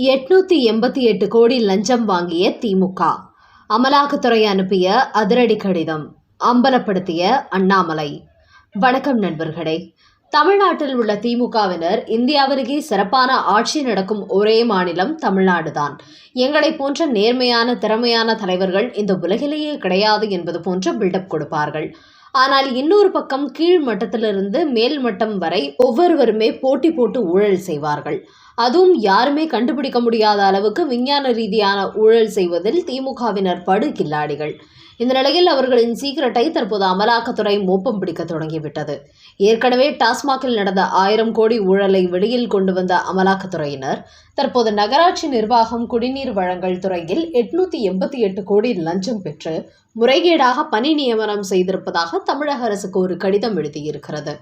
எட்நூத்தி எண்பத்தி எட்டு கோடி லஞ்சம் வாங்கிய திமுக. அமலாக்கத்துறை அனுப்பிய அதிரடி கடிதம் அம்பலப்படுத்திய அண்ணாமலை. வணக்கம் நண்பர்களே. தமிழ்நாட்டில் உள்ள திமுகவினர் இந்தியாவிற்கே சிறப்பான ஆட்சி நடக்கும் ஒரே மாநிலம் தமிழ்நாடுதான். எங்களை போன்ற நேர்மையான திறமையான தலைவர்கள் இந்த உலகிலேயே கிடையாது என்பது போன்ற பில்டப் கொடுப்பார்கள். ஆனால் இன்னொரு பக்கம் கீழ் மட்டத்திலிருந்து மேல் மட்டம் வரை ஒவ்வொருவருமே போட்டி போட்டு ஊழல் செய்வார்கள். அதுவும் யாருமே கண்டுபிடிக்க முடியாத அளவுக்கு விஞ்ஞான ரீதியான ஊழல் செய்வதில் திமுகவினர் படு கில்லாடிகள் இந்த நிலையில் அவர்களின் சீக்கிரட்டை தற்போது அமலாக்கத்துறை மோப்பம் பிடிக்க தொடங்கிவிட்டது. ஏற்கனவே டாஸ்மாகில் நடந்த ஆயிரம் கோடி ஊழலை வெளியில் கொண்டு வந்த அமலாக்கத்துறையினர் தற்போது நகராட்சி நிர்வாகம் குடிநீர் வழங்கல் துறையில் எட்நூத்தி எண்பத்தி எட்டு கோடி லஞ்சம் பெற்று முறைகேடாக பணி நியமனம் செய்திருப்பதாக தமிழக அரசுக்கு ஒரு கடிதம் எழுதியிருக்கிறது.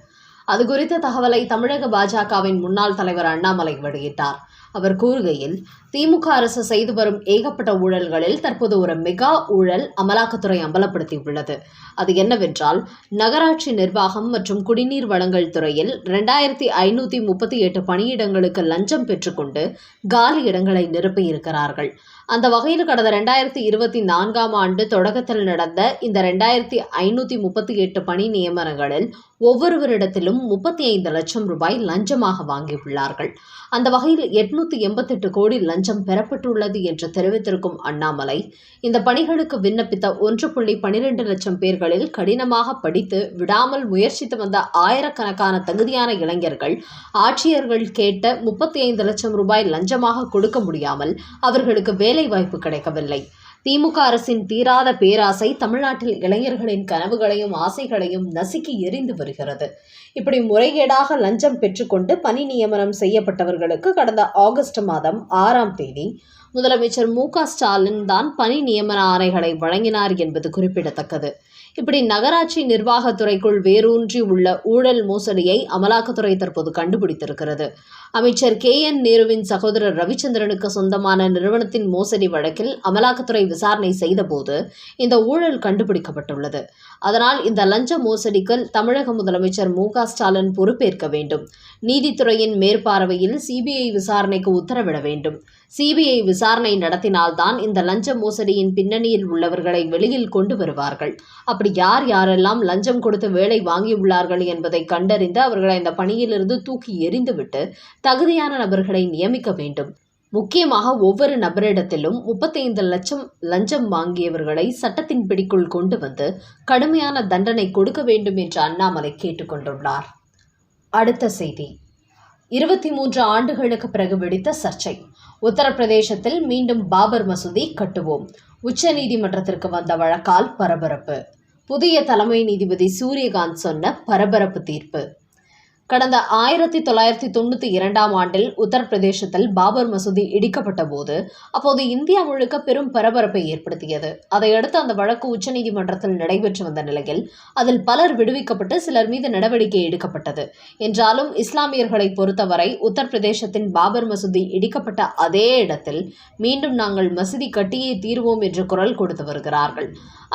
அது குறித்த தகவலை தமிழக பாஜகவின் முன்னாள் தலைவர் அண்ணாமலை வெளியிட்டார். அவர் கூறுகையில் திமுக அரசு செய்து வரும் ஏகப்பட்ட ஊழல்களில் தற்போது ஒரு மெகா ஊழல் அமலாக்கத்துறை அம்பலப்படுத்தியுள்ளது. அது என்னவென்றால் நகராட்சி நிர்வாகம் மற்றும் குடிநீர் வழங்கல் துறையில் ரெண்டாயிரத்தி ஐநூற்றி முப்பத்தி எட்டு பணியிடங்களுக்கு லஞ்சம் பெற்றுக்கொண்டு காலி இடங்களை நிரப்பியிருக்கிறார்கள் அந்த வகையில் கடந்த ரெண்டாயிரத்தி இருபத்தி நான்காம் ஆண்டு தொடக்கத்தில் நடந்த இந்த ரெண்டாயிரத்தி ஐநூற்றி முப்பத்தி எட்டு பணி நியமனங்களில் ஒவ்வொருவரிடத்திலும் முப்பத்தி ஐந்து லட்சம் ரூபாய் லஞ்சமாக வாங்கியுள்ளார்கள். அந்த வகையில் எட்நூத்தி எண்பத்தெட்டு கோடி லஞ்சம் லஞ்சம் பெறப்பட்டுள்ளது என்று தெரிவித்திருக்கும் அண்ணாமலை இந்த பணிகளுக்கு விண்ணப்பித்த ஒன்று புள்ளி பனிரெண்டு லட்சம் பேர்களில் கடினமாக படித்து விடாமல் முயற்சித்து வந்த ஆயிரக்கணக்கான தகுதியான இளைஞர்கள் ஆட்சியர்கள் கேட்ட முப்பத்தி ஐந்து லட்சம் ரூபாய் லஞ்சமாக கொடுக்க முடியாமல் அவர்களுக்கு வேலை வாய்ப்பு கிடைக்கவில்லை. திமுக அரசின் தீராத பேராசை தமிழ்நாட்டில் இளைஞர்களின் கனவுகளையும் ஆசைகளையும் நசுக்கி எரிந்து வருகிறது. இப்படி முறைகேடாக லஞ்சம் பெற்றுக்கொண்டு பணி நியமனம் செய்யப்பட்டவர்களுக்கு கடந்த ஆகஸ்ட் மாதம் ஆறாம் தேதி முதலமைச்சர் மு க ஸ்டாலின் தான் பணி நியமன ஆணைகளை வழங்கினார் என்பது குறிப்பிடத்தக்கது. இப்படி நகராட்சி நிர்வாகத்துறைக்குள் வேரூன்றி உள்ள ஊழல் மோசடியை அமலாக்கத்துறை தற்போது கண்டுபிடித்திருக்கிறது. அமைச்சர் கே. என். நேருவின் சகோதரர் ரவிச்சந்திரனுக்கு சொந்தமான நிறுவனத்தின் மோசடி வழக்கில் அமலாக்கத்துறை விசாரணை செய்தபோது இந்த ஊழல் கண்டுபிடிக்கப்பட்டுள்ளது. அதனால் இந்த லஞ்ச மோசடிக்கு தமிழக முதலமைச்சர் மு ஸ்டாலின் பொறுப்பேற்க வேண்டும். நீதித்துறையின் மேற்பார்வையில் சிபிஐ விசாரணைக்கு உத்தரவிட வேண்டும். சிபிஐ விசாரணை நடத்தினால்தான் இந்த லஞ்ச மோசடியின் பின்னணியில் உள்ளவர்களை வெளியில் கொண்டு வருவார்கள். அப்படி யார் யாரெல்லாம் லஞ்சம் கொடுத்து வேலை வாங்கியுள்ளார்கள் என்பதை கண்டறிந்து அவர்களை அந்த பணியிலிருந்து தூக்கி எறிந்துவிட்டு தகுதியான நபர்களை நியமிக்க வேண்டும். முக்கியமாக ஒவ்வொரு நபரிடத்திலும் முப்பத்தைந்து லட்சம் லஞ்சம் வாங்கியவர்களை சட்டத்தின் பிடிக்குள் கொண்டு வந்து கடுமையான தண்டனை கொடுக்க வேண்டும் என்று அண்ணாமலை கேட்டுக்கொண்டுள்ளார் அடுத்த செய்தி. இருபத்தி மூன்று ஆண்டுகளுக்கு பிறகு வெடித்த சர்ச்சை. உத்தரப்பிரதேசத்தில் மீண்டும் பாபர் மசூதி கட்டுவோம். உச்சநீதிமன்றத்திற்கு வந்த வழக்கால் பரபரப்பு. புதிய தலைமை நீதிபதி சூரியகாந்த் சொன்ன பரபரப்பு தீர்ப்பு. கடந்த ஆயிரத்தி தொள்ளாயிரத்தி தொண்ணூற்றி இரண்டாம் ஆண்டில் உத்தரப்பிரதேசத்தில் பாபர் மசூதி இடிக்கப்பட்ட போது அப்போது இந்தியா முழுக்க பெரும் பரபரப்பை ஏற்படுத்தியது. அதையடுத்து அந்த வழக்கு உச்சநீதிமன்றத்தில் நடைபெற்று வந்த நிலையில் அதில் பலர் விடுவிக்கப்பட்டு சிலர் மீது நடவடிக்கை எடுக்கப்பட்டது. என்றாலும் இஸ்லாமியர்களை பொறுத்தவரை உத்தரப்பிரதேசத்தின் பாபர் மசூதி இடிக்கப்பட்ட அதே இடத்தில் மீண்டும் நாங்கள் மசூதி கட்டியே தீர்வோம் என்று குரல் கொடுத்து வருகிறார்கள்.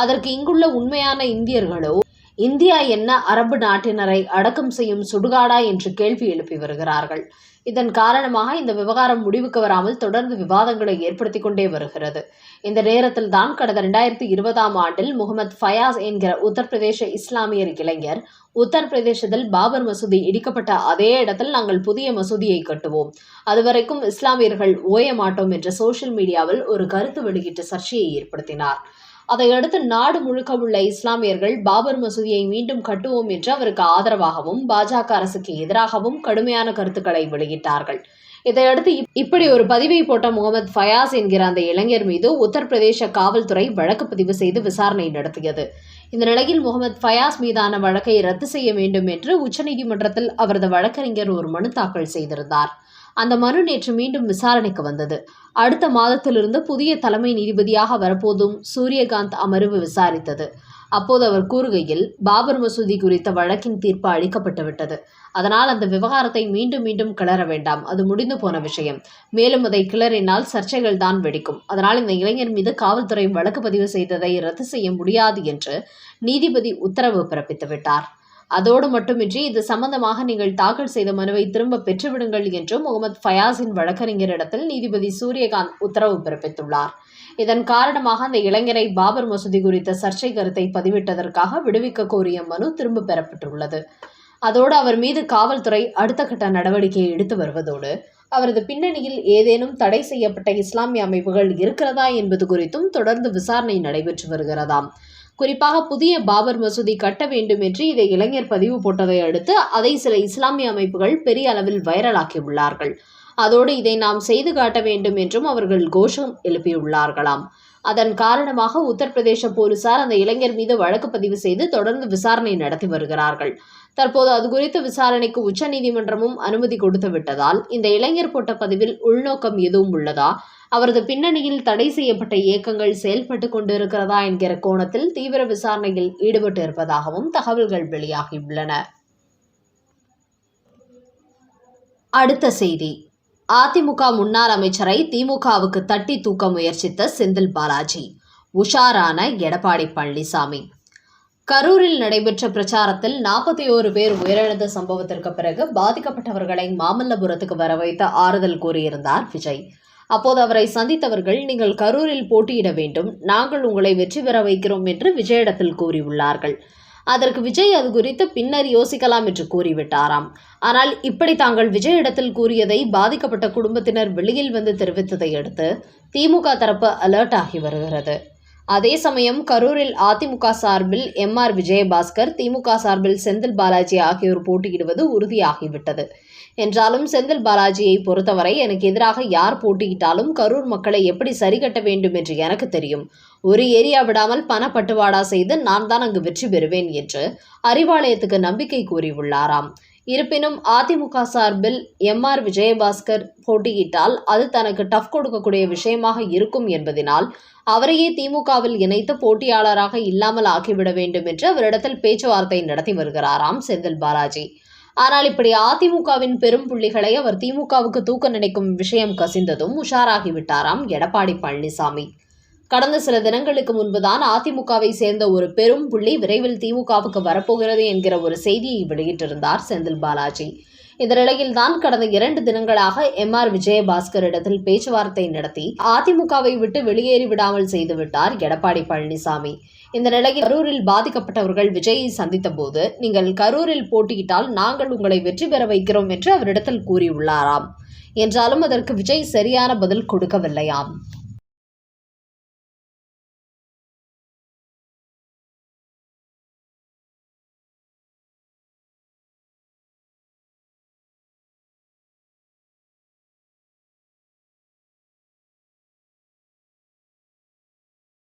அதற்கு இங்குள்ள உண்மையான இந்தியர்களோ இந்தியா என்ன அரபு நாட்டினரை அடக்கம் செய்யும் சுடுகாடா என்று கேள்வி எழுப்பி வருகிறார்கள். இதன் காரணமாக இந்த விவகாரம் முடிவுக்கு வராமல் தொடர்ந்து விவாதங்களை ஏற்படுத்தி கொண்டே வருகிறது. இந்த நேரத்தில் தான் கடந்த இரண்டாயிரத்தி இருபதாம் ஆண்டில் முகமது ஃபயாஸ் என்கிற உத்தரப்பிரதேச இஸ்லாமியர் இளைஞர் உத்தரப்பிரதேசத்தில் பாபர் மசூதி இடிக்கப்பட்ட அதே இடத்தில் நாங்கள் புதிய மசூதியை கட்டுவோம். அதுவரைக்கும் இஸ்லாமியர்கள் ஓய மாட்டோம் என்ற சோசியல் மீடியாவில் ஒரு கருத்து வெளியிட்டு சர்ச்சையை ஏற்படுத்தினார். அதையடுத்து நாடு முழுக்க உள்ள இஸ்லாமியர்கள் பாபர் மசூதியை மீண்டும் கட்டுவோம் என்று அவருக்கு ஆதரவாகவும் பாஜக அரசுக்கு எதிராகவும் கடுமையான கருத்துக்களை வெளியிட்டார்கள். இதையடுத்து இப்படி ஒரு பதிவை போட்ட முகமது ஃபயாஸ் என்கிற அந்த இளைஞர் மீது உத்தரப்பிரதேச காவல்துறை வழக்கு பதிவு செய்து விசாரணை நடத்தியது. இந்த நிலையில் முகமது ஃபயாஸ் மீதான வழக்கை ரத்து செய்ய வேண்டும் என்று உச்சநீதிமன்றத்தில் அவரது வழக்கறிஞர் ஒரு மனு தாக்கல் செய்திருந்தார். அந்த மனு நேற்று மீண்டும் விசாரணைக்கு வந்தது. அடுத்த மாதத்திலிருந்து புதிய தலைமை நீதிபதியாக வரப்போதும் சூரியகாந்த் அமர்வு விசாரித்தது. அப்போது அவர் கூறுகையில் பாபர் மசூதி குறித்த வழக்கின் தீர்ப்பு அளிக்கப்பட்டுவிட்டது. அதனால் அந்த விவகாரத்தை மீண்டும் மீண்டும் கிளற வேண்டாம். அது முடிந்து போன விஷயம். மேலும் அதை கிளறினால் சர்ச்சைகள் தான் வெடிக்கும். அதனால் இந்த இளைஞர் மீது காவல்துறை வழக்கு பதிவு செய்ததை ரத்து செய்ய முடியாது என்று நீதிபதி உத்தரவு பிறப்பித்துவிட்டார். அதோடு மட்டுமின்றி இது சம்பந்தமாக நீங்கள் தாக்கல் செய்த மனுவை திரும்ப பெற்றுவிடுங்கள் என்றும் முகமது ஃபயாஸின் வழக்கறிஞரிடத்தில் நீதிபதி சூரியகாந்த் உத்தரவு பிறப்பித்துள்ளார். இதன் காரணமாக அந்த இளைஞரை பாபர் மசூதி குறித்த சர்ச்சை கருத்தை பதிவிட்டதற்காக விடுவிக்க கோரிய மனு திரும்ப பெறப்பட்டுள்ளது. அதோடு அவர் மீது காவல்துறை அடுத்த கட்ட நடவடிக்கை எடுத்து வருவதோடு அவரது பின்னணியில் ஏதேனும் தடை செய்யப்பட்ட இஸ்லாமிய அமைப்புகள் இருக்கிறதா என்பது குறித்தும் தொடர்ந்து விசாரணை நடைபெற்று வருகிறதாம். குறிப்பாக புதிய பாபர் மசூதி கட்ட வேண்டும் என்று இதை இளைஞர் பதிவு போட்டதை அடுத்து அதை சில இஸ்லாமிய அமைப்புகள் பெரிய அளவில் வைரலாக்கியுள்ளார்கள். அதோடு இதை நாம் செய்து காட்ட வேண்டும் என்றும் அவர்கள் கோஷம் எழுப்பியுள்ளார்களாம். அதன் காரணமாக உத்தரப்பிரதேச போலீசார் அந்த இளைஞர் மீது வழக்கு பதிவு செய்து தொடர்ந்து விசாரணை நடத்தி வருகிறார்கள். தற்போது அது குறித்த விசாரணைக்கு உச்சநீதிமன்றமும் அனுமதி கொடுத்து விட்டதால் இந்த இளைஞர் போட்ட பதிவில் உள்நோக்கம் எதுவும் உள்ளதா? அவரது பின்னணியில் தடை செய்யப்பட்ட இயக்கங்கள் செயல்பட்டு கொண்டிருக்கிறதா என்கிற கோணத்தில் தீவிர விசாரணையில் ஈடுபட்டு இருப்பதாகவும் தகவல்கள் வெளியாகியுள்ளன. அடுத்த செய்தி. அதிமுக முன்னாள் அமைச்சரை திமுகவுக்கு தட்டி தூக்க முயற்சித்த செந்தில் பாலாஜி உஷாரான எடப்பாடி பழனிசாமி. கரூரில் நடைபெற்ற பிரச்சாரத்தில் நாற்பத்தி ஓரு பேர் உயிரிழந்த சம்பவத்திற்கு பிறகு பாதிக்கப்பட்டவர்களை மாமல்லபுரத்துக்கு வர வைத்த ஆறுதல் கூறியிருந்தார் விஜய். அப்போது அவரை சந்தித்தவர்கள் நீங்கள் கரூரில் போட்டியிட வேண்டும். நாங்கள் உங்களை வெற்றி பெற வைக்கிறோம் என்று விஜயிடத்தில் கூறியுள்ளார்கள். அதற்கு விஜய் அது குறித்து பின்னர் யோசிக்கலாம் என்று கூறிவிட்டாராம். ஆனால் இப்படி தாங்கள் விஜயிடத்தில் கூறியதை பாதிக்கப்பட்ட குடும்பத்தினர் வெளியில் வந்து தெரிவித்ததை அடுத்து திமுக தரப்பு அலர்ட் ஆகி வருகிறது. அதே சமயம் கரூரில் அதிமுக சார்பில் எம் ஆர் விஜயபாஸ்கர் திமுக சார்பில் செந்தில் பாலாஜி ஆகியோர் போட்டியிடுவது உறுதியாகிவிட்டது. என்றாலும் செந்தில் பாலாஜியை பொறுத்தவரை எனக்கு எதிராக யார் போட்டியிட்டாலும் கரூர் மக்களை எப்படி சரிகட்ட வேண்டும் என்று எனக்கு தெரியும். ஒரு ஏரியா விடாமல் பணப்பட்டுவாடா செய்து நான் தான் அங்கு வெற்றி பெறுவேன் என்று அறிவாலயத்துக்கு நம்பிக்கை கூறியுள்ளாராம். இருப்பினும் அதிமுக சார்பில் எம் ஆர் விஜயபாஸ்கர் போட்டியிட்டால் அது தனக்கு டஃப் கொடுக்கக்கூடிய விஷயமாக இருக்கும் என்பதனால் அவரையே திமுகவில் இணைத்து போட்டியாளராக இல்லாமல் ஆக்கிவிட வேண்டும் என்று அவரிடத்தில் பேச்சுவார்த்தை நடத்தி வருகிறாராம் செந்தில் பாலாஜி. ஆனால் இப்படி அதிமுகவின் பெரும் புள்ளிகளை அவர் திமுகவுக்கு தூக்க நினைக்கும் விஷயம் கசிந்ததும் உஷாராகிவிட்டாராம் எடப்பாடி பழனிசாமி. கடந்த சில தினங்களுக்கு முன்புதான் அதிமுகவை சேர்ந்த ஒரு பெரும் புள்ளி விரைவில் திமுகவுக்கு வரப்போகிறது என்கிற ஒரு செய்தியை வெளியிட்டிருந்தார் செந்தில் பாலாஜி. இதனிடையில்தான் கடந்த இரண்டு தினங்களாக எம் ஆர் விஜயபாஸ்கர் இடத்தில் பேச்சுவார்த்தை நடத்தி அதிமுகவை விட்டு வெளியேறி விடாமல் செய்துவிட்டார் எடப்பாடி பழனிசாமி. இந்த நிலையில் கரூரில் பாதிக்கப்பட்டவர்கள் விஜயை சந்தித்த போது நீங்கள் கரூரில் போட்டியிட்டால் நாங்கள் உங்களை வெற்றி பெற வைக்கிறோம் என்று அவரிடத்தில் கூறியுள்ளாராம். என்றாலும் அதற்கு விஜய் சரியான பதில் கொடுக்கவில்லையாம்.